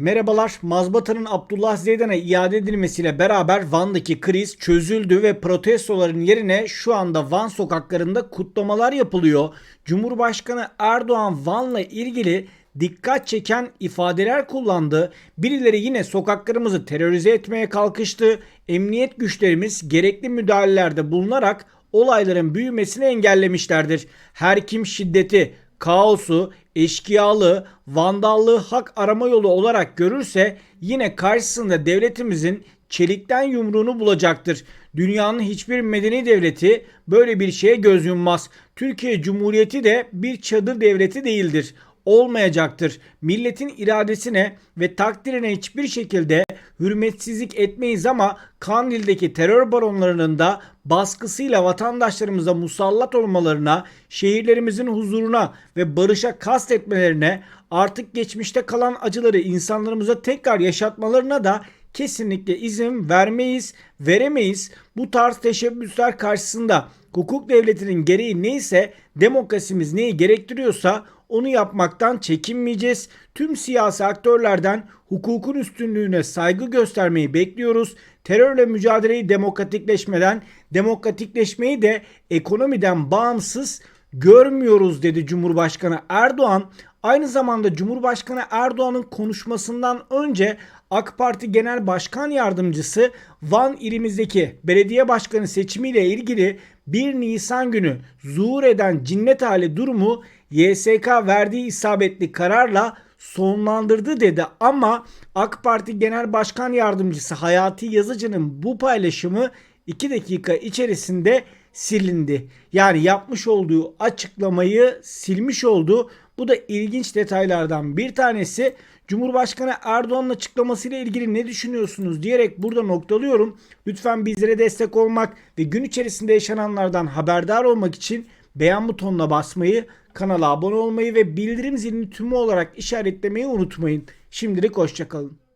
Merhabalar. Mazbata'nın Abdullah Zeydan'a iade edilmesiyle beraber Van'daki kriz çözüldü ve protestoların yerine şu anda Van sokaklarında kutlamalar yapılıyor. Cumhurbaşkanı Erdoğan Van'la ilgili dikkat çeken ifadeler kullandı. Birileri yine sokaklarımızı terörize etmeye kalkıştı. Emniyet güçlerimiz gerekli müdahalelerde bulunarak olayların büyümesini engellemişlerdir. Her kim şiddeti, kaosu, eşkıyalığı, vandallığı hak arama yolu olarak görürse yine karşısında devletimizin çelikten yumruğunu bulacaktır. Dünyanın hiçbir medeni devleti böyle bir şeye göz yummaz. Türkiye Cumhuriyeti de bir çadır devleti değildir olmayacaktır. Milletin iradesine ve takdirine hiçbir şekilde hürmetsizlik etmeyiz ama Kandil'deki terör baronlarının da baskısıyla vatandaşlarımıza musallat olmalarına, şehirlerimizin huzuruna ve barışa kastetmelerine, artık geçmişte kalan acıları insanlarımıza tekrar yaşatmalarına da kesinlikle izin vermeyiz, veremeyiz. Bu tarz teşebbüsler karşısında hukuk devletinin gereği neyse, demokrasimiz neyi gerektiriyorsa onu yapmaktan çekinmeyeceğiz. Tüm siyasi aktörlerden hukukun üstünlüğüne saygı göstermeyi bekliyoruz. Terörle mücadeleyi demokratikleşmeden, demokratikleşmeyi de ekonomiden bağımsız görmüyoruz dedi Cumhurbaşkanı Erdoğan. Aynı zamanda Cumhurbaşkanı Erdoğan'ın konuşmasından önce AK Parti Genel Başkan Yardımcısı Van ilimizdeki belediye başkanı seçimiyle ilgili 1 Nisan günü zuhur eden cinnet hali durumu YSK verdiği isabetli kararla sonlandırdı dedi ama AK Parti Genel Başkan Yardımcısı Hayati Yazıcı'nın bu paylaşımı 2 dakika içerisinde silindi. Yani yapmış olduğu açıklamayı silmiş oldu. Bu da ilginç detaylardan bir tanesi. Cumhurbaşkanı Erdoğan'ın açıklamasıyla ilgili ne düşünüyorsunuz diyerek burada noktalıyorum. Lütfen bizlere destek olmak ve gün içerisinde yaşananlardan haberdar olmak için beğen butonuna basmayı, kanala abone olmayı ve bildirim zilini tümü olarak işaretlemeyi unutmayın. Şimdilik hoşçakalın.